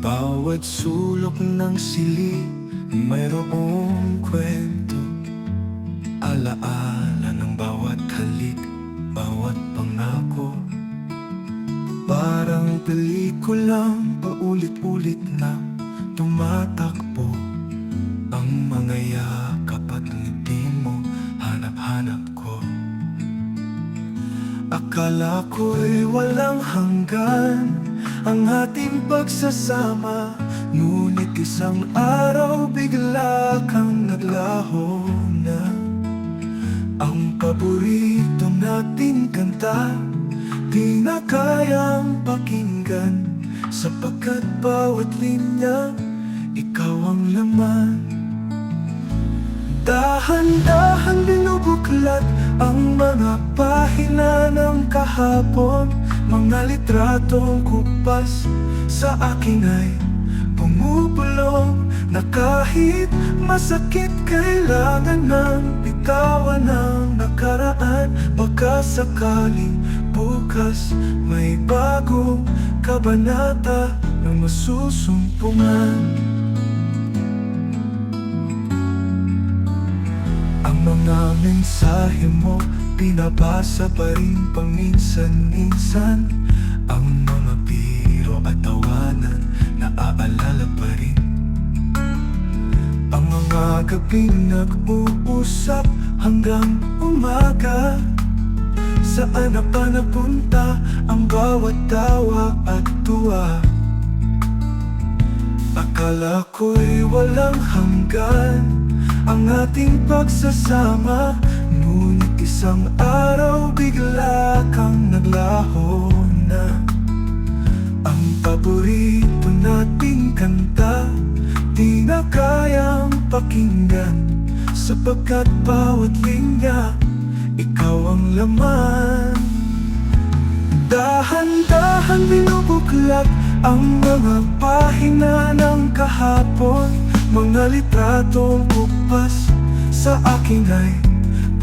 bawat sulok ng sili Mayroong kwento. Alaala ng bawat halik Bawat pangako. Parang pelikulang paulit-ulit na Tumatakbo Ang mga yakap at ngiti mo Hanap-hanap ko. Akala ko'y walang hanggan Ang ating pagsasama Ngunit isang araw bigla kang naglaho na. Ang paborito nating kanta Di na kayang pakinggan. Sapagkat bawat linya Ikaw ang laman. Dahan-dahan binubuklat ang mga pahina ng kahapon Mga litratong kupas sa akin ay pumupulong Na kahit masakit kailangan ng bitawan ng nakaraan. Baka sakaling bukas may bagong kabanata na masusumpungan mensahe mo Pinabasa pa rin paminsan-minsan Ang mga biro at tawanan. Naaalala pa rin. Ang mga gabing nag-uusap Hanggang umaga Saan na pa napunta Ang bawat tawa at tuwa? Akala ko'y walang hanggan Ang ating pagsasama Ngunit isang araw bigla kang naglaho na. Ang paborito nating kanta Di na kayang pakinggan Sapagkat bawat linya Ikaw ang laman. Dahan-dahan binubuklat ang mga pahina ng kahapon Mga litratong kupas sa akin ay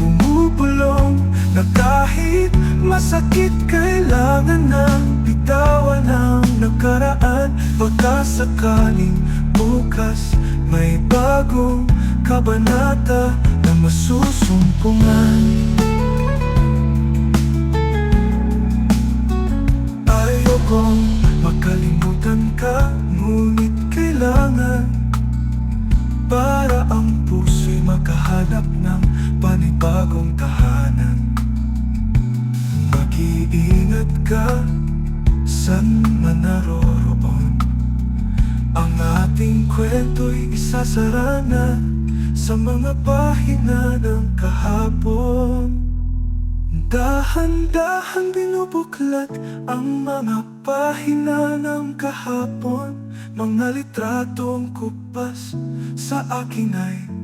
bumubulong Na kahit masakit kailangan ng bitawan ng nakaraan. Baka sakaling bukas may bagong kabanata na masusumpungan makahanap ng panibagong tahanan. Mag-iingat ka San man naroroon. Ang ating kwento'y isasara na Sa mga pahina ng kahapon. Dahan-dahan binubuklat ang mga pahina ng kahapon. Mga litratong kupas sa akin ay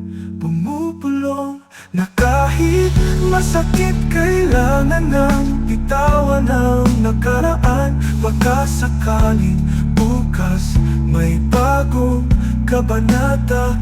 bumubulong Na kahit masakit kailangan ng bitawan ng nakaraan. Baka sakaling bukas may bagong kabanata